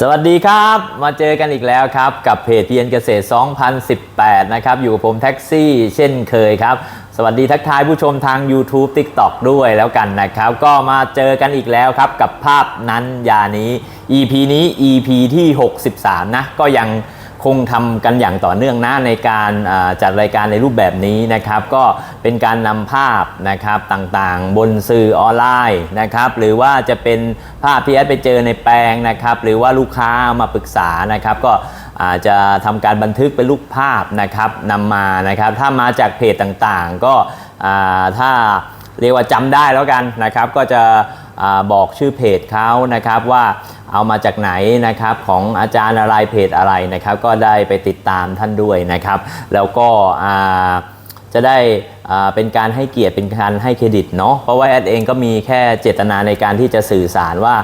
สวัสดีครับ มาเจอกันอีกแล้วครับ กับเพจเพียนเกษตร 2018 นะครับ อยู่กับผมแท็กซี่ เช่นเคยครับ สวัสดีทักทายผู้ชมทาง YouTube TikTok ด้วยแล้วกันนะครับ ก็มาเจอกันอีกแล้วครับ กับภาพนั้นยานี้ EP นี้ EP ที่ 63 นะ ก็ยัง คงทำกันอย่างต่อเนื่องนะในการจัดรายการในรูปแบบนี้นะครับ ก็เป็นการนำภาพนะครับต่างๆ บนสื่อออนไลน์นะครับ หรือว่าจะเป็นภาพที่แอดไปเจอในแปลงนะครับ หรือว่าลูกค้ามาปรึกษานะครับ ก็อาจจะทำการบันทึกเป็นรูปภาพนะครับนำมานะครับ ถ้ามาจากเพจต่างๆ ก็ถ้าเรียกว่าจำได้แล้วกันนะครับ ก็จะ บอกชื่อเพจเขานะครับว่าเอามาจากไหนนะครับของอาจารย์อะไรเพจอะไรนะครับ ก็ได้ไปติดตามท่านด้วยนะครับ แล้วก็จะได้เป็นการให้เกียรติเป็นการให้เครดิตเนาะเพราะว่าแอดเองก็มีแค่เจตนาในการที่จะสื่อสารว่า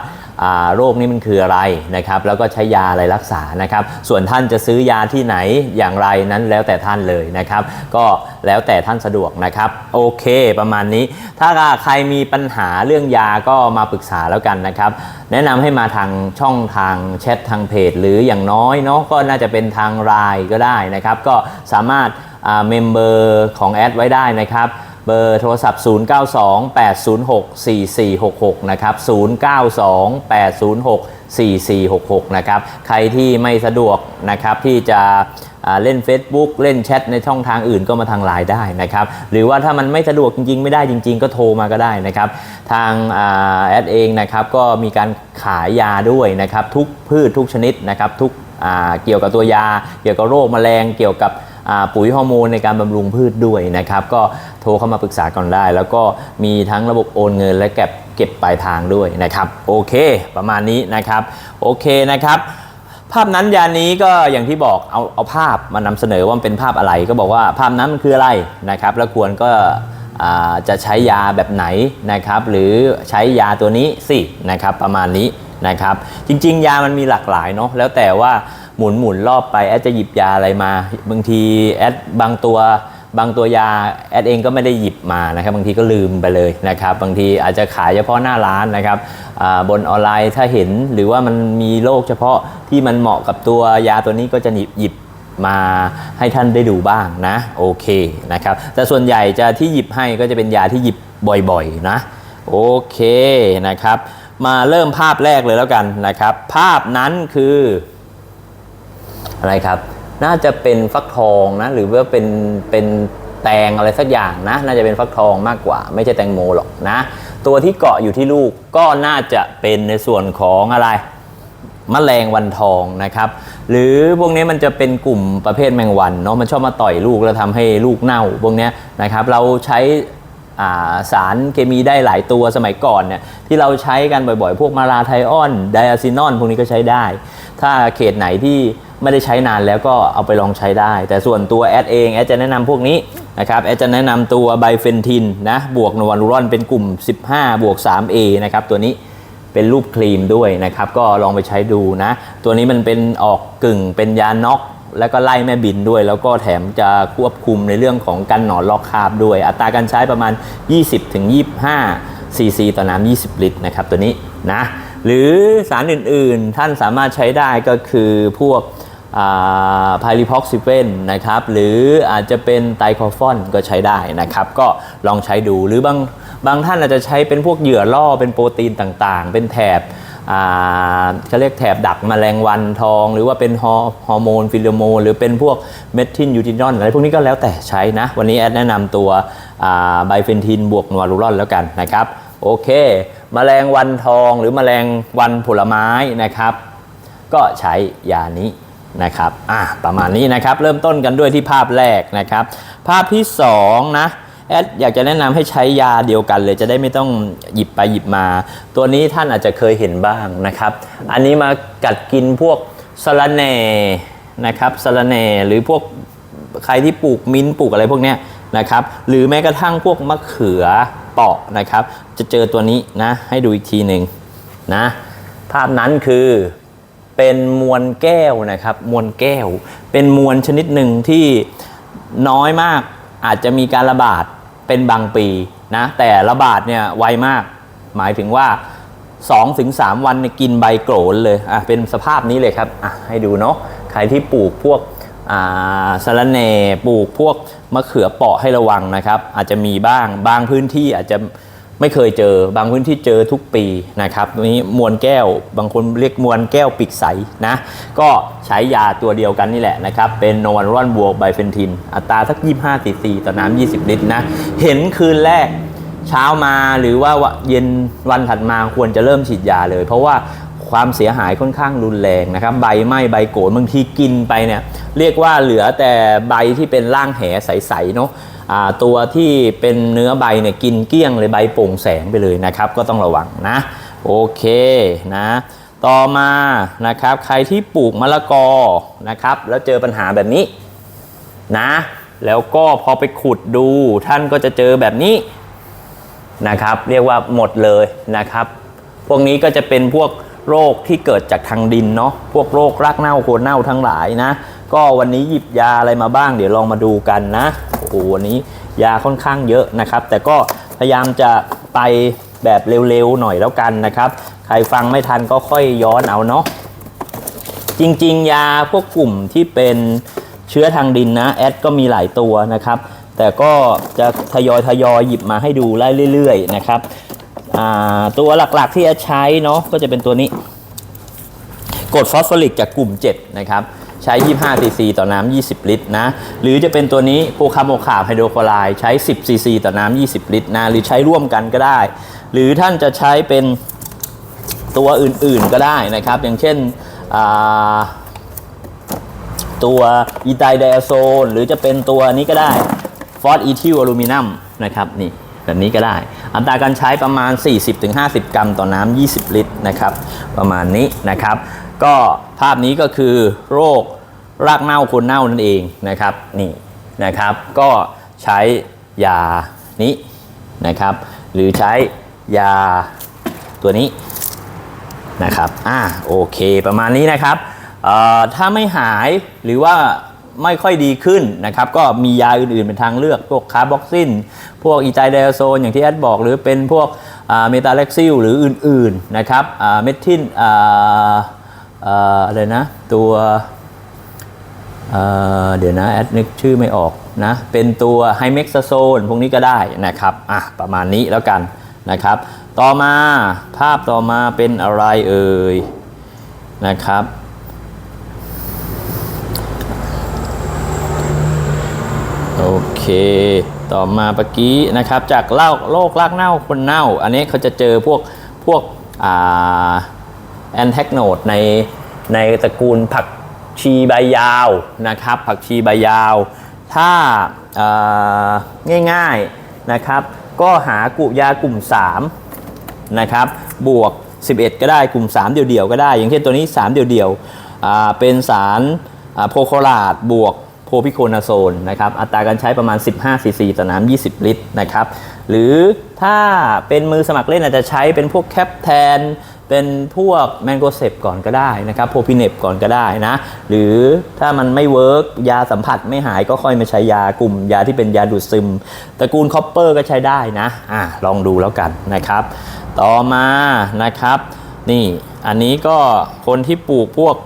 โรคนี้มันคืออะไรนะครับแล้วก็ใช้ยาอะไรรักษานะครับ ส่วนท่านจะซื้อยาที่ไหนอย่างไรนั้นแล้วแต่ท่านเลยนะครับ ก็แล้วแต่ท่านสะดวกนะครับโอเคประมาณนี้ ถ้าใครมีปัญหาเรื่องยาก็มาปรึกษาแล้วกันนะครับ แนะนำให้มาทางช่องทางแชททางเพจ หรืออย่างน้อยเนาะก็น่าจะเป็นทางไลน์ก็ได้นะครับ ก็สามารถเมมเบอร์ของแอดไว้ได้นะครับ เบอร์โทรศัพท์ 0928064466 นะครับ 0928064466 นะครับ ใครที่ไม่สะดวกนะครับที่จะเล่น Facebook เล่นแชทในช่องทางอื่นก็มาทางไลน์ได้นะครับ หรือว่าถ้ามันไม่สะดวกจริง ๆ ไม่ได้จริง ๆ ก็โทรมาก็ได้นะครับ ทางอแอดเองนะครับก็มีการขายยาด้วยนะครับ ทุกพืชทุกชนิดนะครับทุกเกี่ยวกับตัวยา เกี่ยวกับโรคแมลงเกี่ยวกับ ปุ๋ยฮอร์โมนในการบำรุงพืชด้วยนะครับ ก็โทรเข้ามาปรึกษาก่อนได้ แล้วก็มีทั้งระบบโอนเงินและเก็บเก็บปลายทางด้วยนะครับ โอเค ประมาณนี้นะครับ โอเคนะครับภาพนั้นยานี้ก็อย่างที่บอกเอาเอาภาพมานำเสนอว่ามันเป็นภาพอะไร ก็บอกว่าภาพนั้นมันคืออะไรนะครับ แล้วควรก็จะใช้ยาแบบไหนนะครับ หรือใช้ยาตัวนี้สินะครับประมาณนี้นะครับ จริง ๆ ยามันมีหลากหลายเนาะแล้วแต่ว่า หมุนหมุนรอบไปแอดจะหยิบยาอะไรมาบางทีแอดบางตัวบางตัวยาแอดเองก็ไม่ได้หยิบมานะครับบางทีก็ลืมไปเลยนะครับบางทีอาจจะขายเฉพาะหน้าร้านนะครับบนออนไลน์ถ้าเห็นหรือว่ามันมีโรคเฉพาะที่มันเหมาะกับตัวยาตัวนี้ก็จะหยิบหยิบมาให้ท่านได้ดูบ้างนะโอเคนะครับแต่ส่วนใหญ่จะที่หยิบให้ก็จะเป็นยาที่หยิบบ่อยๆนะโอเคนะครับ มาเริ่มภาพแรกเลยแล้วกันนะครับ ภาพนั้นคือ อะไรครับ น่าจะเป็นฟักทองนะหรือว่าเป็นเป็นแตงอะไรสักอย่างนะ น่าจะเป็นฟักทองมากกว่า ไม่ใช่แตงโมหรอกนะ ตัวที่เกาะอยู่ที่ลูกก็น่าจะเป็นในส่วนของอะไรมแมลงวันทองนะครับ หรือพวกนี้มันจะเป็นกลุ่มประเภทแมงวันเนาะมันชอบมาต่อยลูกแล้วทำให้ลูกเน่าพวกนี้นะครับ เราใช้าสารเคมีได้หลายตัวสมัยก่อนเนี่ยที่เราใช้กันบ่อยๆ พวกมาราไทออนไดอะซินอนพวกนี้ก็ใช้ได้ ถ้าเขตไหนที่ ไม่ได้ใช้นานแล้วก็เอาไปลองใช้ได้ แต่ส่วนตัวแอดเองแอดจะแนะนำพวกนี้นะครับแอดจะแนะนำตัวไบเฟนทินนะบวกนวารูรอนเป็นกลุ่ม 15 บวก 3A นะครับตัวนี้เป็นรูปครีมด้วยนะครับ ก็ลองไปใช้ดูนะ ตัวนี้มันเป็นออกกึ่งเป็นยาน็อกแล้วก็ไล่แม่บินด้วย แล้วก็แถมจะควบคุมในเรื่องของกันหนอนลอกคาบด้วย อัตราการใช้ประมาณ 20-25ซีซีต่อน้ำ20 ลิตรนะครับตัวนี้นะหรือสารอื่นๆ ท่านสามารถใช้ได้ก็คือพวก พาริพ็อกซิเฟนนะครับหรืออาจจะเป็นไตคอฟอนก็ใช้ได้นะครับ ก็ลองใช้ดูหรือบางบางท่านอาจจะใช้เป็นพวกเหยื่อล่อเป็นโปรตีนต่างๆ เป็นแถบอ่าเขาเรียกแถบดักแมลงวันทอง หรือว่าเป็นฮอฮอร์โมนฟิโลโมนหรือเป็นพวกเมทินยูทินอนอะไรพวกนี้ก็แล้วแต่ใช้นะ วันนี้แอดแนะนำตัวไบเฟนทินบวกนัวรูรอนแล้วกันนะครับ โอเคแมลงวันทองหรือแมลงวันผลไม้นะครับ ก็ใช้ยานี้ นะครับอะประมาณนี้นะครับ เริ่มต้นกันด้วยที่ภาพแรกนะครับ ภาพที่สองนะแอดอยากจะแนะนำให้ใช้ยาเดียวกันเลยจะได้ไม่ต้องหยิบไปหยิบมา ตัวนี้ท่านอาจจะเคยเห็นบ้างนะครับ อันนี้มากัดกินพวกสะระแหน่นะครับสะระแหน่หรือพวกใครที่ปลูกมิ้นท์ปลูกอะไรพวกเนี้ยนะครับ หรือแม้กระทั่งพวกมะเขือเปาะนะครับ จะเจอตัวนี้นะให้ดูอีกทีหนึ่งนะภาพนั้นคือ เป็นมวลแก้วนะครับ มวลแก้ว เป็นมวลชนิดหนึ่งที่น้อยมากอาจจะมีการระบาดเป็นบางปีนะแต่ระบาดเนี่ยไวมาก หมายถึงว่า 2-3ถึง3วันกินใบโกรนเลยอะเป็นสภาพนี้เลยครับอะให้ดูเนาะใครที่ปลูกพวกอ่าสะระแหน่ปลูกพวกมะเขือเปาะให้ระวังนะครับ อาจจะมีบ้างบางพื้นที่อาจจะ ไม่เคยเจอบางพื้นที่เจอทุกปีนะครับนี้มวลแก้วบางคนเรียกมวลแก้วปีกใสนะก็ใช้ยาตัวเดียวกันนี่แหละนะครับเป็นโนวันรอนบวกไบเฟนทิน อัตราสัก 25ซีซีต่อน้ำ20 ลิตรนะเห็นคืนแรกเช้ามาหรือว่าเย็นวันถัดมาควรจะเริ่มฉีดยาเลย เพราะว่าความเสียหายค่อนข้างรุนแรงนะครับ ใบไหม้ใบโกรนบางทีกินไปเนี่ยเรียกว่าเหลือแต่ใบที่เป็นร่างแหใสๆเนาะ ตัวที่เป็นเนื้อใบเนี่ยกินเกลี้ยงเลยใบโปร่งแสงไปเลยนะครับ ก็ต้องระวังนะ โอเคนะต่อมานะครับใครที่ปลูกมะละกอนะครับ แล้วเจอปัญหาแบบนี้นะ แล้วก็พอไปขุดดูท่านก็จะเจอแบบนี้นะครับ เรียกว่าหมดเลยนะครับ พวกนี้ก็จะเป็นพวกโรคที่เกิดจากทางดินเนาะพวกโรครากเน่าโคนเน่าทั้งหลายนะ ก็วันนี้หยิบยาอะไรมาบ้าง เดี๋ยวลองมาดูกันนะโอ้โหวันนี้ยาค่อนข้างเยอะนะครับ แต่ก็พยายามจะไปแบบเร็วๆหน่อยแล้วกันนะครับ ใครฟังไม่ทันก็ค่อยย้อนเอาเนาะจริงๆ ยาพวกกลุ่มที่เป็นเชื้อทางดินนะแอดก็มีหลายตัวนะครับ แต่ก็จะทยอยทยอยหยิบมาให้ดูไล่เรื่อย ๆ นะครับตัวหลักๆที่แอดใช้เนาะก็จะเป็นตัวนี้กรดฟอสฟอริกจากกลุ่ม 7 นะครับ ใช้ 25 ซีซีต่อน้ำ 20 ลิตรนะ หรือจะเป็นตัวนี้โพคาโมคาไฮโดรคลอไรด์ใช้ 10 ซีซีต่อน้ำ 20 ลิตรนะ หรือใช้ร่วมกันก็ได้ หรือท่านจะใช้เป็นตัวอื่นๆก็ได้นะครับ อย่างเช่นตัวอีไตไดอะโซน หรือจะเป็นตัวนี้ก็ได้ฟอสอีทิลอลูมิเนียมนะครับนี่แบบนี้ก็ได้ อัตราการใช้ประมาณ 40-50 กรัมต่อน้ำ 20 ลิตรนะครับ ประมาณนี้นะครับ ก็ภาพนี้ก็คือโรครากเน่าคนเน่านั่นเองนะครับนี่นะครับ ก็ใช้ยานี้นะครับ หรือใช้ยาตัวนี้นะครับอ่าโอเคประมาณนี้นะครับเอ่อถ้าไม่หายหรือว่าไม่ค่อยดีขึ้นนะครับ ก็มียาอื่น ๆ เป็นทางเลือก พวกคาร์บอกซิน พวกอีไตไดอะโซนอย่างที่แอดบอก หรือเป็นพวกเมตาเล็กซิลหรืออื่น ๆ นะครับเมทิน อะไรนะ ตัวเเดี๋ยวนะ แอดนึกชื่อไม่ออกนะ เป็นตัวไฮเม็กซาโซนพวกนี้ก็ได้นะครับ อะ ประมาณนี้แล้วกันนะครับ ต่อมาภาพต่อมาเป็นอะไรเอ่ยนะครับโอเค ต่อมาเมื่อกี้นะครับ จากเล่าโรครากเน่าคนเน่า อันนี้เขาจะเจอพวกพวกอ่า แอนแทกโนดในในตระกูลผักชีใบยาวนะครับ ผักชีใบยาว ถ้าาง่ายๆนะครับ ก็หากุยากลุ่ม 3 นะครับ บวก 11 ก็ได้กลุ่ม 3 เดี่ยวๆ ก็ได้ อย่างเช่นตัวนี้ 3 เดี่ยวๆเป็นสารโพโคลาดบวกโพพิโคนาโซนนะครับ อัตราการใช้ประมาณ 15 ซีซีต่อน้ำ20 ลิตรนะครับ หรือถ้าเป็นมือสมัครเล่นอาจจะใช้เป็นพวกแคปแทน เป็นพวกแมนโกเซปก่อนก็ได้นะครับโพพิเนปก่อนก็ได้นะ หรือถ้ามันไม่เวิร์กยาสัมผัสไม่หายก็ค่อยมาใช้ยากลุ่ม ยาที่เป็นยาดูดซึมตระกูลคอปเปอร์ก็ใช้ได้นะอะลองดูแล้วกันนะครับ ต่อมานะครับ นี่อันนี้ก็คนที่ปลูกพวก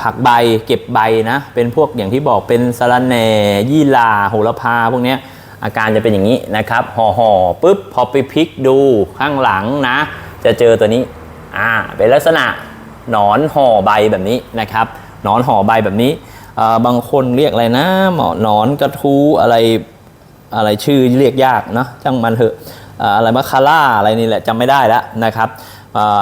ผักใบเก็บใบนะ เป็นพวกอย่างที่บอกเป็นสะระแหน่ยี่หร่าโหระพาพวกนี้อาการจะเป็นอย่างนี้นะครับห่อห่อปุ๊บพอไปพลิกดูข้างหลังนะ จะเจอตัวนี้อ่าเป็นลักษณะหนอนห่อใบแบบนี้นะครับหนอนห่อใบแบบนี้บางคนเรียกอะไรนะหมอหนอนกระทู้อะไรอะไรชื่อเรียกยากเนาะช่างมันเถอะอะไรมาคาร่าอะไรนี่แหละจำไม่ได้แล้วนะครับ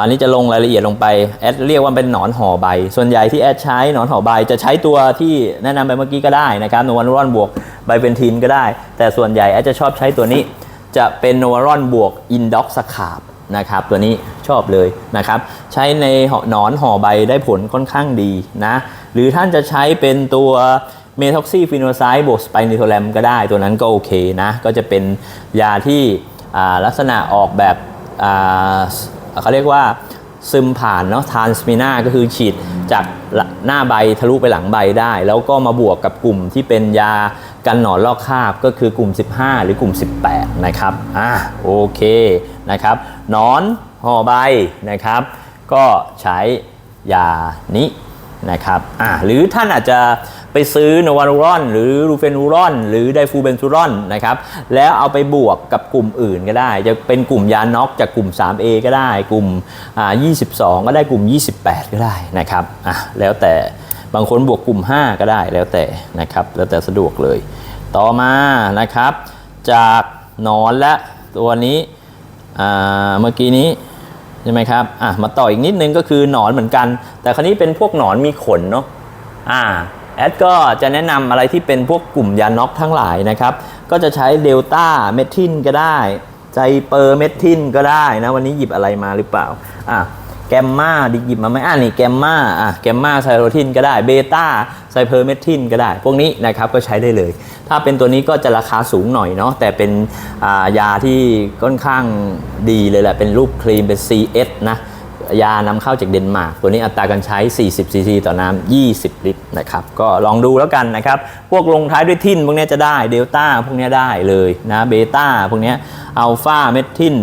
อันนี้จะลงรายละเอียดลงไปแอดเรียกว่าเป็นหนอนห่อใบ ส่วนใหญ่ที่แอดใช้หนอนห่อใบจะใช้ตัวที่แนะนำไปเมื่อกี้ก็ได้นะครับโนวันรอนบวกไบเบนทินก็ได้ แต่ส่วนใหญ่แอดจะชอบใช้ตัวนี้จะเป็นโนวารอนบวกอินด็อกสคาบ นะครับตัวนี้ชอบเลยนะครับใช้ในหนอนห่อใบได้ผลค่อนข้างดีนะหรือท่านจะใช้เป็นตัวเมท็อกซี่ฟิโนไซด์บวกสไปนิโทแรมก็ได้ตัวนั้นก็โอเคนะก็จะเป็นยาที่ลักษณะออกแบบเขาเรียกว่าซึมผ่านเนาะทานสมินาก็คือฉีดจากหน้าใบทะลุไปหลังใบได้ แล้วก็มาบวกกับกลุ่มที่เป็นยา กันหนอนลอกคราบก็คือกลุ่ม 15 หรือกลุ่ม 18 นะครับอ่าโอเคนะครับหนอนห่อใบนะครับ ก็ใช้ยานี้นะครับอ่าหรือท่านอาจจะไปซื้อโนวานูรอน หรือรูเฟนูรอน หรือไดฟูเบนซูรอนนะครับแล้วเอาไปบวกกับกลุ่มอื่นก็ได้ จะเป็นกลุ่มยาน็อกจากกลุ่ม 3A ก็ได้ กลุ่มอ่า22 ก็ได้กลุ่ม 28 ก็ได้นะครับอะแล้วแต่ บางคนบวกกลุ่ม 5 ก็ได้แล้วแต่นะครับแล้วแต่สะดวกเลย ต่อมานะครับ จากนอนและตัวนี้เมื่อกี้นี้ใช่ไหมครับอะมาต่ออีกนิดนึงก็คือหนอนเหมือนกัน แต่คราวนี้เป็นพวกหนอนมีขนเนาะอ่าแอดก็จะแนะนำอะไรที่เป็นพวกกลุ่มยาน็อกทั้งหลายนะครับ ก็จะใช้เดลต้าเมทินก็ได้ไจเปอร์เมทินก็ได้นะ วันนี้หยิบอะไรมาหรือเปล่าอะ แกมมาดิหยิบมาไหมอ่านี่แกมมาอะแกมมาไซโรทินก็ได้เบต้าไซเพอร์เมทินก็ได้ พวกนี้นะครับก็ใช้ได้เลย ถ้าเป็นตัวนี้ก็จะราคาสูงหน่อยเนาะแต่เป็นายาที่ค่อนข้างดีเลยแหละ เป็นรูปครีมเป็น CS นะยานำเข้าจากเดนมาร์กตัวนี้อัตราการใช้ 40 ซีซีต่อน้ำ 20 ลิตรนะครับ ก็ลองดูแล้วกันนะครับ พวกลงท้ายด้วยทินพวกนี้จะได้เดลต้าพวกนี้ได้เลยนะเบต้าพวกนี้อัลฟาเมทิน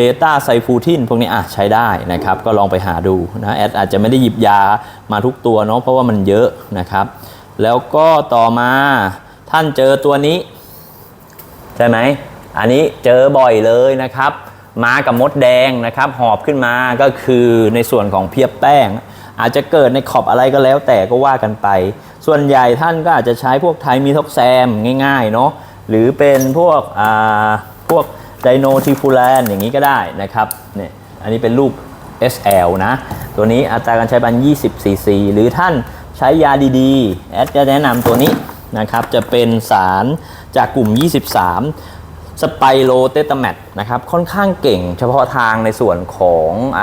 เบต้าไซฟูทินพวกนี้อะใช้ได้นะครับ ก็ลองไปหาดูนะแอดอาจจะไม่ได้หยิบยามาทุกตัวเนาะเพราะว่ามันเยอะนะครับ แล้วก็ต่อมาท่านเจอตัวนี้ ใช่ไหมอันนี้เจอบ่อยเลยนะครับมากับมดแดงนะครับหอบขึ้นมาก็คือในส่วนของเพียบแป้ง อาจจะเกิดในขอบอะไรก็แล้วแต่ก็ว่ากันไป ส่วนใหญ่ท่านก็อาจจะใช้พวกไทมีท็อกแซมง่ายๆเนาะหรือเป็นพวกอ่าพวก ไดโนทิฟูแลนอย่างนี้ก็ได้นะครับเนี่ยอันนี้เป็นลูก SL นะ ตัวนี้อัตราการใช้บัน 20 cc หรือท่านใช้ยาดีๆ แอดจะแนะนำตัวนี้นะครับ จะเป็นสารจากกลุ่ม 23 สไปโรเตตาแมตนะครับ ค่อนข้างเก่งเฉพาะทางในส่วนของอ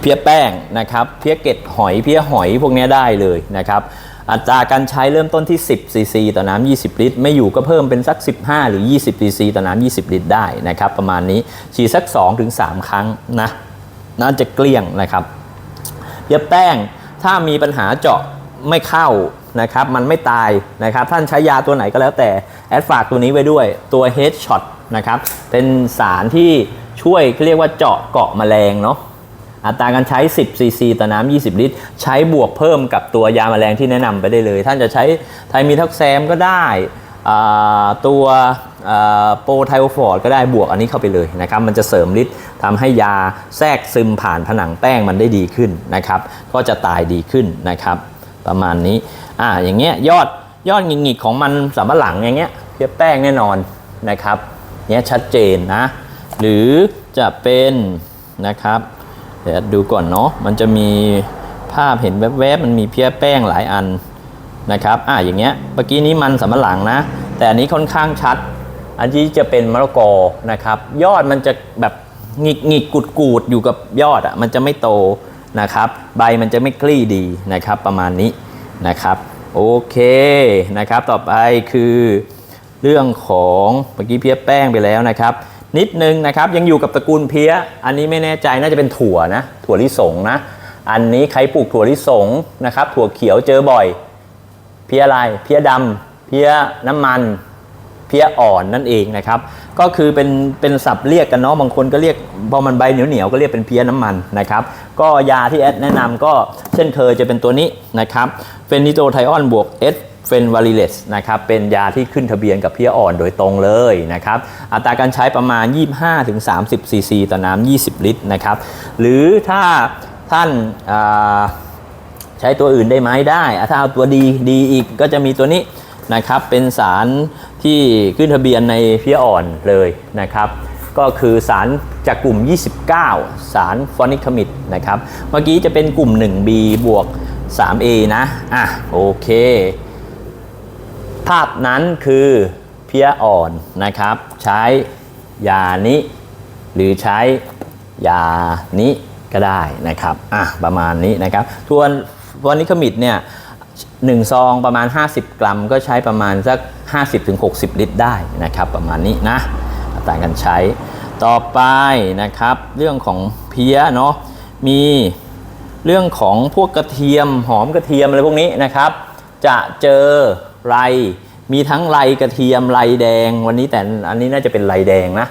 เพี้ยแป้งนะครับ เพี้ยเกล็ดหอย เพี้ยหอยพวกนี้ได้เลยนะครับ อัตราการใช้เริ่มต้นที่ 10ซีซีต่อน้ำ20 ลิตร ไม่อยู่ก็เพิ่มเป็นสัก 15 หรือ 20ซีซีต่อน้ำ20 ลิตรได้นะครับ ประมาณนี้ฉีดสัก 2-3 ครั้งนะน่าจะเกลี้ยงนะครับเย็บแป้งถ้ามีปัญหาเจาะไม่เข้านะครับ มันไม่ตายนะครับ ท่านใช้ยาตัวไหนก็แล้วแต่แอดฝากตัวนี้ไว้ด้วยตัว Headshot นะครับ เป็นสารที่ช่วยเรียกว่าเจาะเกาะแมลงเนาะ อัตราการใช้ 10 ซีซีต่อน้ำ 20 ลิตร ใช้บวกเพิ่มกับตัวยาแมลงที่แนะนำไปได้เลย ท่านจะใช้ไทมีทักแซมก็ได้ตัวโปรไทโอฟอร์ดก็ได้บวกอันนี้เข้าไปเลยนะครับ มันจะเสริมฤทธิ์ทำให้ยาแทรกซึมผ่านผนังแป้งมันได้ดีขึ้นนะครับ ก็จะตายดีขึ้นนะครับ ประมาณนี้อ่าอย่างเงี้ยยอดยอดหงิกๆของมันสำปะหลังอย่างเงี้ยเพียบแป้งแน่นอนนะครับเนี้ยชัดเจนนะ หรือจะเป็นนะครับ เดี๋ยวดูก่อนเนาะมันจะมีภาพเห็นแวบๆมันมีเพี้ยแป้งหลายอันนะครับอะอย่างเงี้ยเมื่อกี้นี้มันสำปะหลังนะ แต่อันนี้ค่อนข้างชัด อันนี้จะเป็นมะละกอนะครับ ยอดมันจะแบบหงิกหงิกกุดกูดอยู่กับยอดอะมันจะไม่โตนะครับ ใบมันจะไม่กลี้ดีนะครับประมาณนี้นะครับโอเคนะครับ ต่อไปคือเรื่องของเมื่อกี้เพี้ยแป้งไปแล้วนะครับ นิดนึงนะครับยังอยู่กับตระกูลเพี้ย อันนี้ไม่แน่ใจน่าจะเป็นถั่วนะ ถั่วลิสงนะ อันนี้ใครปลูกถั่วลิสงนะครับ ถั่วเขียวเจอบ่อย เพี้ยอะไรเพี้ยดำเพี้ยน้ำมันเพี้ยอ่อนนั่นเองนะครับ ก็คือเป็นเป็นศัพท์เรียกกันเนาะบางคนก็เรียกพอมันใบเหนียวเหนียวๆก็เรียกเป็นเพี้ยน้ำมันนะครับ ก็ยาที่แอดแนะนำก็เช่นเคยจะเป็นตัวนี้นะครับเฟนิโตไทออนบวกเอส เฟนวาริเลสนะครับเป็นยาที่ขึ้นทะเบียนกับเพี้ยอ่อนโดยตรงเลยนะครับอัตราการใช้ประมาณ 25-30ซีซีต่อน้ำ20 ลิตรนะครับหรือถ้าท่านใช้ตัวอื่นได้ไหมได้ ถ้าเอาตัวดีดีอีกก็จะมีตัวนี้นะครับเป็นสารที่ขึ้นทะเบียนในเพี้ยอ่อนเลยนะครับก็คือสารจากกลุ่ม 29 สารฟอนิคามิดนะครับ เมื่อกี้จะเป็นกลุ่ม 1B บวก 3A นะ อะ โอเค ภาพนั้นคือเพี้ยอ่อนนะครับ ใช้ยานี้ หรือใช้ยานี้ก็ได้นะครับอะประมาณนี้นะครับส่วนวานิคามิดเนี่ยหนึ่งซองประมาณ 50 กรัม ก็ใช้ประมาณสัก 50-60 ลิตรได้นะครับประมาณนี้นะตราการใช้ต่อไปนะครับเรื่องของเพี้ยเนาะมีเรื่องของพวกกระเทียมหอมกระเทียมอะไรพวกนี้นะครับ จะเจอ ไรมีทั้งไรกระเทียมไรแดง วันนี้แต่อันนี้น่าจะเป็นไรแดงนะ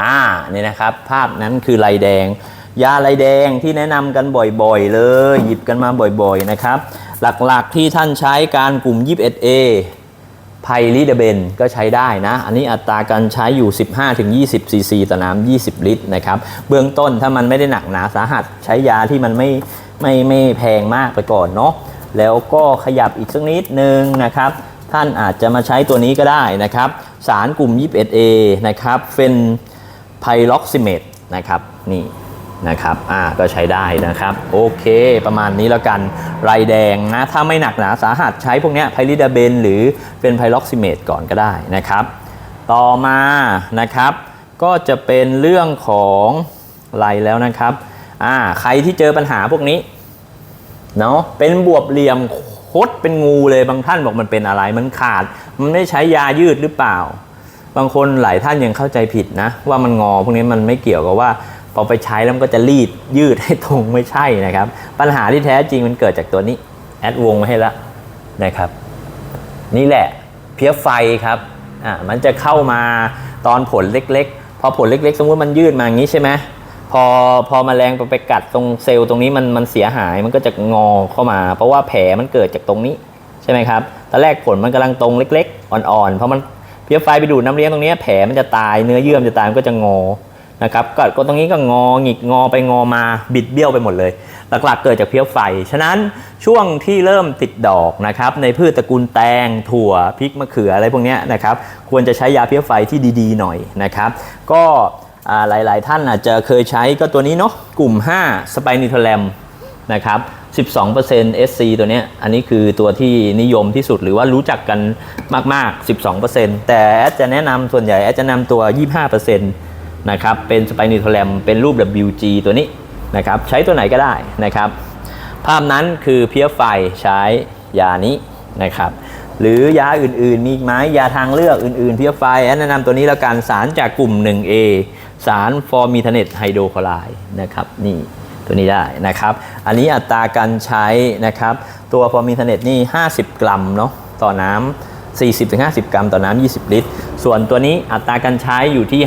อ่านี่นะครับ ภาพนั้นคือลายแดง ยาลายแดงที่แนะนำกันบ่อยๆ เลย หยิบกันมาบ่อยๆนะครับ หลักๆที่ท่านใช้การกลุ่ม 21A ไพลิเดเบนก็ใช้ได้นะ อันนี้อัตราการใช้อยู่ 15-20 ซีซีต่อน้ำ20 ลิตรนะครับ เบื้องต้นถ้ามันไม่ได้หนักหนาสาหัสใช้ยาที่มันไม่ไม่ไม่แพงมากไปก่อนเนาะ แล้วก็ขยับอีกสักนิดนึงนะครับ ท่านอาจจะมาใช้ตัวนี้ก็ได้นะครับ สารกลุ่ม 21A นะครับเฟนไพล็อกซิเมตนะครับนี่นะครับอ่าก็ใช้ได้นะครับ โอเค ประมาณนี้แล้วกันไรแดงนะ ถ้าไม่หนักหนาสาหัสใช้พวกนี้ไพลิดาเบนหรือเป็นไพล็อกซิเมตก่อนก็ได้นะครับ ต่อมานะครับ ก็จะเป็นเรื่องของไรแล้วนะครับอ่าใครที่เจอปัญหาพวกนี้ เนาะเป็นบวบเหลี่ยมคดเป็นงูเลยบางท่านบอกมันเป็นอะไรมันขาด มันไม่ได้ใช้ยายืดหรือเปล่า บางคนหลายท่านยังเข้าใจผิดนะ ว่ามันงอพวกนี้มันไม่เกี่ยวกับว่าพอไปใช้แล้วมันก็จะรีดยืดให้ตรงไม่ใช่นะครับ ปัญหาที่แท้จริงมันเกิดจากตัวนี้ แอดวงมาให้แล้วนะครับ นี่แหละเพี้ยไฟครับอ่ามันจะเข้ามาตอนผลเล็กๆ พอผลเล็กๆ สมมติมันยืดมาอย่างนี้ใช่ไหม พอพอมแมลงไปไปกัดตรงเซลล์ตรงนี้มันมันเสียหายมันก็จะงอเข้ามา เพราะว่าแผลมันเกิดจากตรงนี้ใช่ไหมครับตอนแรกผลมันกำลังตรงเล็ก ๆ อ่อนๆเพราะมันเพี้ยไฟไปดูดน้ำเลี้ยงตรงนี้แผลมันจะตายเนื้อเยื่อมจะตายมันก็จะงอนะครับก็ตรงนี้ก็งอหงิกงอไปงอมาบิดเบี้ยวไปหมดเลย หลักๆเกิดจากเพี้ยไฟ ฉะนั้นช่วงที่เริ่มติดดอกนะครับในพืชตระกูลแตงถั่วพริกมะเขืออะไรพวกนี้นะครับควรจะใช้ยาเพี้ยไฟที่ดีๆหน่อยนะครับ ก็ หลาย ๆ ท่านอาจจะเคยใช้ก็ตัวนี้เนาะกลุ่ม 5 สไปนิโทแลมนะครับ 12% SC ตัวเนี้ยอันนี้คือตัวที่นิยมที่สุดหรือว่ารู้จักกันมาก ๆ 12%แต่แอดจะแนะนำส่วนใหญ่แอดจะนำตัว 25%นะครับเป็นสไปนิโทแลมเป็นรูป WG ตัวนี้นะครับใช้ตัวไหนก็ได้นะครับ ภาพนั้นคือเพี้ยไฟใช้ยานี้นะครับหรือยาอื่นๆ มีอีไหมยาทางเลือกอื่นๆ เพี้ยไฟแอนแนะนำตัวนี้แล้วกันสารจากกลุ่ม 1A สารฟอร์มิทเนตไฮโดรคลอไรนะครับนี่ตัวนี้ได้นะครับ อันนี้อัตราการใช้นะครับ ตัวฟอร์มิทเนตนี่ 50 กรัมเนาะต่อน้ำ40-50 กรัมต่อน้ำ20 ลิตร ส่วนตัวนี้อัตราการใช้อยู่ที่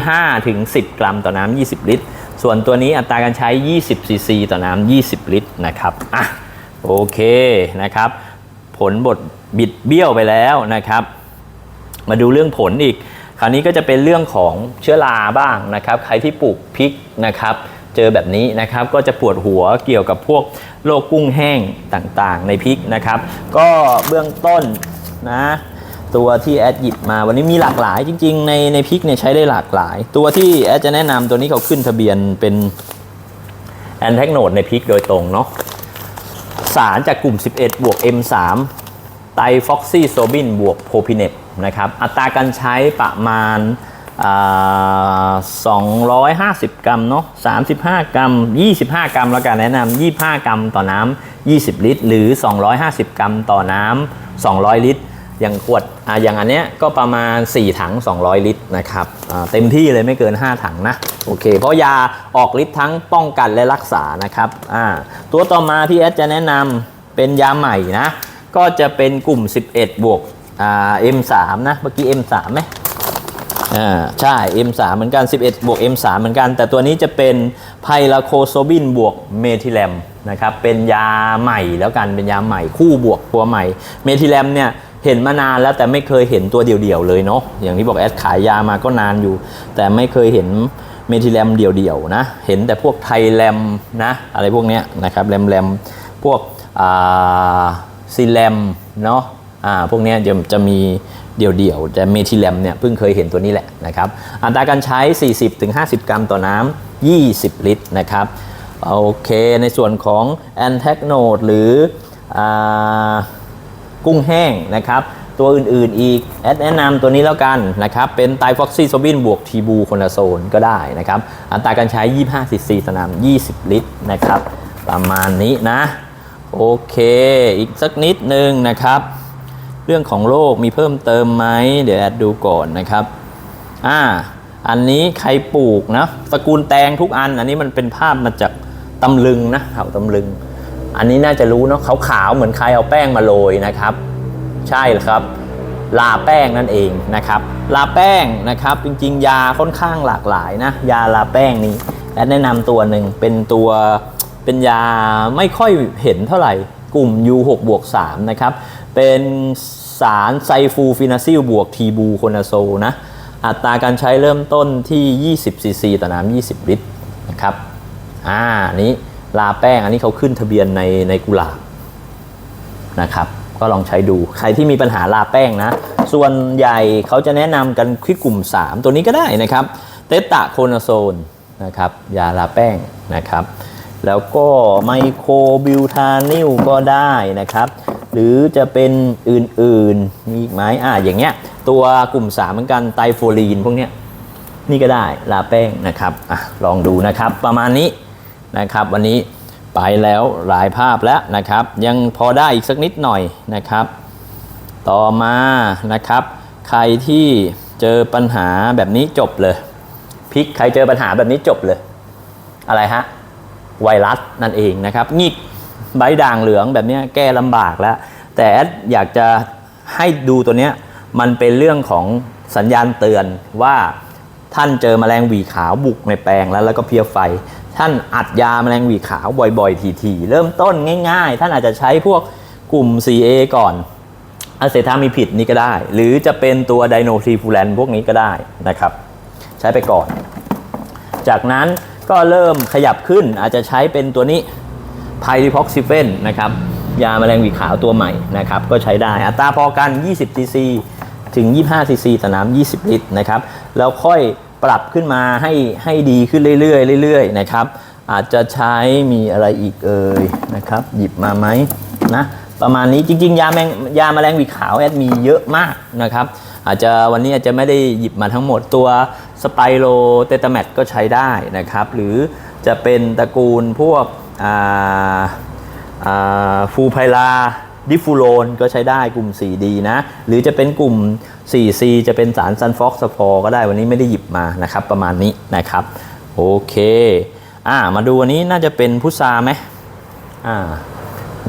5-10 กรัมต่อน้ำ20 ลิตร ส่วนตัวนี้อัตราการใช้ 20 ซีซีต่อน้ำ20 ลิตรนะครับอะโอเคนะครับ ผลบทบิดเบี้ยวไปแล้วนะครับ มาดูเรื่องผลอีก คราวนี้ก็จะเป็นเรื่องของเชื้อราบ้างนะครับ ใครที่ปลูกพริกนะครับ เจอแบบนี้นะครับก็จะปวดหัวเกี่ยวกับพวกโรคกุ้งแห้งต่างๆ ในพริกนะครับ ก็เบื้องต้นนะตัวที่แอดหยิบมาวันนี้มีหลากหลายจริง ๆ ในในพริกเนี่ยใช้ได้หลากหลาย ตัวที่แอดจะแนะนำตัวนี้เขาขึ้นทะเบียนเป็นแอนแทกโนดในพริกโดยตรงเนาะสารจากกลุ่ม 11 บวก M3 ไตฟอกซี่โซบินบวกโพพิเนป นะครับอัตราการใช้ประมาณอ่า250 กรัมเนาะ35 กรัม 25 กรัมแล้วกันแนะนำ25 กรัมต่อน้ำ20 ลิตร หรือ 250 กรัมต่อน้ำ200 ลิตร อย่างขวดออย่างอันเนี้ยก็ประมาณ 4 ถัง 200 ลิตรนะครับเต็มที่เลยไม่เกิน 5 ถังนะโอเค เพราะยาออกฤทธิ์ทั้งป้องกันและรักษานะครับตัวต่อมาที่แอดจะแนะนำเป็นยาใหม่นะก็จะเป็นกลุ่ม 11 บวก อ่า M3 นะ เมื่อกี้ M3 ไหมอ่าใช่ M3 เหมือนกัน 11 บวก M3 เหมือนกัน แต่ตัวนี้จะเป็นไพลาโคโซบินบวกเมทิแลมนะครับ เป็นยาใหม่แล้วกัน เป็นยาใหม่คู่บวกตัวใหม่ เมทิแลมเนี่ยเห็นมานานแล้วแต่ไม่เคยเห็นตัวเดี่ยวๆเลยเนาะ อย่างที่บอกแอดขายยามาก็นานอยู่ แต่ไม่เคยเห็นเมทิแลมเดี่ยวๆนะ เห็นแต่พวกไทแลมนะ อะไรพวกเนี้ยนะครับแรมแรมพวกอ่าซีแลมเนาะ อ่าพวกนี้จะจะมีเดี่ยวๆแต่เมทิแลมเนี่ยเพิ่งเคยเห็นตัวนี้แหละนะครับอัตราการใช้ 40-50 กรัมต่อน้ำ 20 ลิตรนะครับโอเคในส่วนของแอนแทกโนดหรืออกุ้งแห้งนะครับตัวอื่นๆอีกแอดแนะนำตัวนี้แล้วกันนะครับเป็นไตฟ็อกซี่โซบินบวกทีบูคอนโซนก็ได้นะครับอัตราการใช้ 25ซีซีต่อน้ำ20 ลิตรนะครับประมาณนี้นะโอเคอีกสักนิดนึงนะครับ เรื่องของโรคมีเพิ่มเติมไหมเดี๋ยวแอดดูก่อนนะครับอ่าอันนี้ใครปลูกนะตระกูลแตงทุกอัน อันนี้มันเป็นภาพมาจากตำลึงนะเขาตำลึง อันนี้น่าจะรู้เนาะขาวๆเหมือนใครเอาแป้งมาโรยนะครับ ใช่ครับลาแป้งนั่นเองนะครับลาแป้งนะครับ จริงๆ ยาค่อนข้างหลากหลายนะ ยาลาแป้งนี้แอดแนะนำตัวหนึ่งเป็นตัวเป็นยาไม่ค่อยเห็นเท่าไหร่กลุ่ม U6 บวก3นะครับ เป็นสารไซฟูฟินาซิลบวกทีบูโคนาโซนะ อัตราการใช้เริ่มต้นที่ 20ซีซีต่อน้ำ20 ลิตรนะครับ อ่านี้ลาแป้งอันนี้เขาขึ้นทะเบียนในในกุหลาบนะครับ ก็ลองใช้ดู ใครที่มีปัญหาลาแป้งนะ ส่วนใหญ่เขาจะแนะนำกันที่กลุ่ม 3 ตัวนี้ก็ได้นะครับ เตตาโคนาโซนนะครับ ยาลาแป้งนะครับ แล้วก็ไมโครบิวทานิลก็ได้นะครับ หรือจะเป็นอื่นๆ มีไหมอ่าอย่างเงี้ย ตัวกลุ่ม3เหมือนกันไตโฟลีนพวกเนี้ยนี่ก็ได้ลาแป้งนะครับอะลองดูนะครับประมาณนี้นะครับ วันนี้ไปแล้วหลายภาพแล้วนะครับ ยังพอได้อีกสักนิดหน่อยนะครับ ต่อมานะครับ ใครที่เจอปัญหาแบบนี้จบเลยพลิกใครเจอปัญหาแบบนี้จบเลย อะไรฮะไวรัสนั่นเองนะครับงิก ใบด่างเหลืองแบบนี้แก้ลำบากแล้ว แต่แอดอยากจะให้ดูตัวเนี้ยมันเป็นเรื่องของสัญญาณเตือนว่าท่านเจอแมลงหวีขาวบุกในแปลงแล้วแล้วก็เพลียไฟ ท่านอัดยาแมลงหวีขาวบ่อยๆ ทีๆ เริ่มต้นง่ายๆ ท่านอาจจะใช้พวกกลุ่ม CA ก่อนอะเซทามีผิดนี่ก็ได้ หรือจะเป็นตัวไดโนทรีฟูแลนพวกนี้ก็ได้นะครับ ใช้ไปก่อน จากนั้นก็เริ่มขยับขึ้นอาจจะใช้เป็นตัวนี้ ไพริพ็อกซิเฟนนะครับยาแมลงหวีขาวตัวใหม่นะครับก็ใช้ได้อัตราพอกัน 20ซีซีถึง 25ซีซีต่อน้ำ20 ลิตรนะครับแล้วค่อยปรับขึ้นมาให้ให้ดีขึ้นเรื่อยๆเรื่อยๆนะครับอาจจะใช้มีอะไรอีกเอ่ยนะครับหยิบมาไหมนะประมาณนี้จริงๆ ยาแมงยาแมลงวีขาวแอดมีเยอะมากนะครับอาจจะวันนี้อาจจะไม่ได้หยิบมาทั้งหมดตัวสไปโรเตตาแมตก็ใช้ได้นะครับหรือจะเป็นตระกูลพวก ฟูไพลาดิฟูโรนก็ใช้ได้กลุ่ม 4D นะ หรือจะเป็นกลุ่ม 4C จะเป็นสารซันฟอกสฟอร์ก็ได้วันนี้ไม่ได้หยิบมานะครับ ประมาณนี้นะครับ โอเคอ่ามาดูวันนี้น่าจะเป็นพุทราไหมอ่า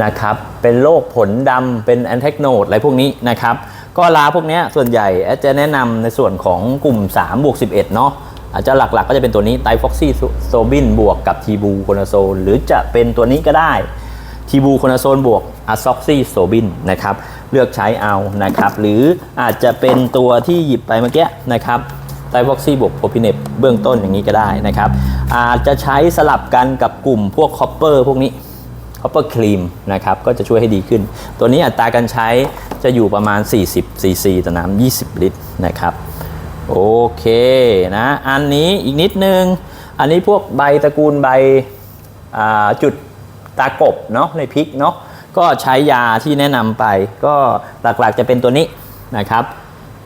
นะครับ เป็นโรคผลดำเป็นแอนเทคโนดอะไรพวกนี้นะครับ ก็ลาพวกนี้ส่วนใหญ่จะแนะนำในส่วนของกลุ่ม3บวก11 เนาะ อาจจะหลักๆก็จะเป็นตัวนี้ไตฟอกซี่โซบินบวกกับทีบูโคนาโซนหรือจะเป็นตัวนี้ก็ได้ทีบูโคนาโซนบวกอะซ็อกซี่โซบินนะครับเลือกใช้เอานะครับหรืออาจจะเป็นตัวที่หยิบไปเมื่อกี้นะครับไตรฟอกซี่บวกโพพิเนปเบื้องต้นอย่างนี้ก็ได้นะครับอาจจะใช้สลับกันกับกลุ่มพวกคอปเปอร์พวกนี้คอปเปอร์ครีมนะครับก็จะช่วยให้ดีขึ้น ตัวนี้อัตราการใช้จะอยู่ประมาณ 40 ซีซีต่อน้ำ20 ลิตรนะครับ โอเคนะอันนี้อีกนิดนึง อันนี้พวกใบตระกูลใบจุดตากบเนาะในพริกเนาะก็ใช้ยาที่แนะนำไป ก็หลักๆจะเป็นตัวนี้นะครับ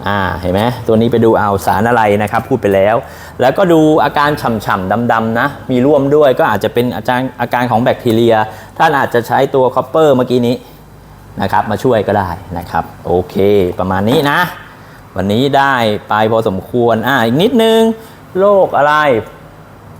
อ่าเห็นไหมตัวนี้ไปดูเอาสารอะไรนะครับ พูดไปแล้ว แล้วก็ดูอาการฉ่ำๆดำๆนะ มีร่วมด้วยก็อาจจะเป็นอาการอาการของแบคทีเรีย ท่านอาจจะใช้ตัวคอปเปอร์เมื่อกี้นี้นะครับ มาช่วยก็ได้นะครับ โอเค ประมาณนี้นะ วันนี้ได้ไปพอสมควรอ่าอีกนิดนึงโรคอะไร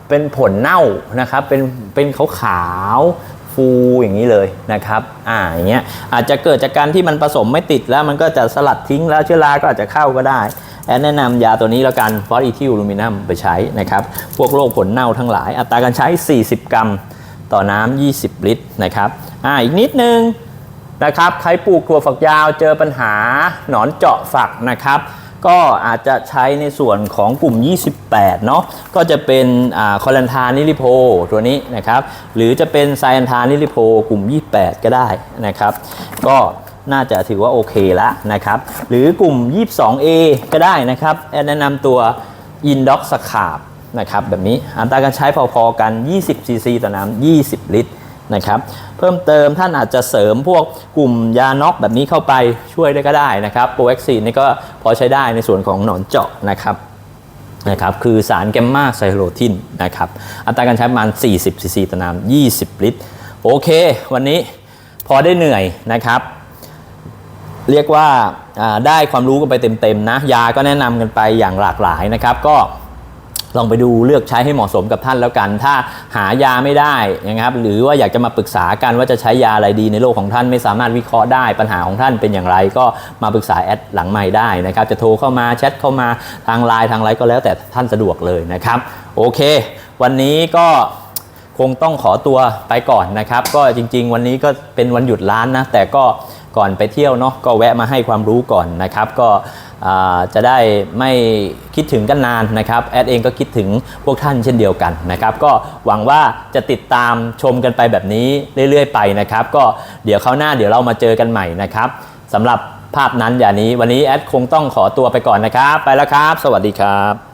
เป็นผลเน่านะครับ เป็นเป็นขาวขาวๆฟูอย่างนี้เลยนะครับ อ่าอย่างเงี้ยอาจจะเกิดจากการที่มันผสมไม่ติดแล้วมันก็จะสลัดทิ้งแล้วเชื้อราก็อาจจะเข้าก็ได้แอนแนะนำยาตัวนี้แล้วกันฟอสอีทิลลูมินัมไปใช้นะครับ พวกโรคผลเน่าทั้งหลาย อัตราการใช้ 40 กรัม ต่อน้ำ20 ลิตรนะครับ อ่าอีกนิดนึง นะครับใครปลูกถั่วฝักยาวเจอปัญหาหนอนเจาะฝักนะครับ ก็อาจจะใช้ในส่วนของกลุ่ม 28 เนาะก็จะเป็นคอลันทานิลิโพตัวนี้นะครับ หรือจะเป็นไซแอนทานิลิโพกลุ่ม 28 ก็ได้นะครับ ก็น่าจะถือว่าโอเคแล้วนะครับ หรือกลุ่ม 22A ก็ได้นะครับแนะนำตัวอินด็อกสคาบนะครับแบบนี้อัตราการใช้พอๆกัน 20ซีซีต่อน้ำ20 ลิตร นะครับ เพิ่มเติมท่านอาจจะเสริมพวกกลุ่มยาน็อกแบบนี้เข้าไปช่วยได้ก็ได้นะครับโปรแอกซีนนี่ก็พอใช้ได้ในส่วนของหนอนเจาะนะครับนะครับคือสารแกมมาไซโลทินนะครับอัตราการใช้ประมาณ 40ซีซีต่อน้ำ20 ลิตร โอเค วันนี้พอได้เหนื่อยนะครับ เรียกว่าได้ความรู้กันไปเต็มๆนะ ยาก็แนะนำกันไปอย่างหลากหลายนะครับ ก็ ลองไปดูเลือกใช้ให้เหมาะสมกับท่านแล้วกัน ถ้าหายาไม่ได้นะครับหรือว่าอยากจะมาปรึกษากันว่าจะใช้ยาอะไรดีในโลกของท่านไม่สามารถวิเคราะห์ได้ปัญหาของท่านเป็นอย่างไร ก็มาปรึกษาแอดหลังใหม่ได้นะครับจะโทรเข้ามาแชทเข้ามาทางไลน์ทางไลน์ก็แล้วแต่ท่านสะดวกเลยนะครับโอเค วันนี้ก็คงต้องขอตัวไปก่อนนะครับ ก็จริง ๆ วันนี้ก็เป็นวันหยุดร้านนะแต่ก็ ก่อนไปเที่ยวเนาะก็แวะมาให้ความรู้ก่อนนะครับ ก็จะได้ไม่คิดถึงกันนานนะครับแอดเองก็คิดถึงพวกท่านเช่นเดียวกันนะครับ ก็หวังว่าจะติดตามชมกันไปแบบนี้เรื่อยๆไปนะครับ ก็เดี๋ยวคราวหน้าเดี๋ยวเรามาเจอกันใหม่นะครับสำหรับภาพนั้นอย่างนี้วันนี้แอดคงต้องขอตัวไปก่อนนะครับ ไปแล้วครับ สวัสดีครับ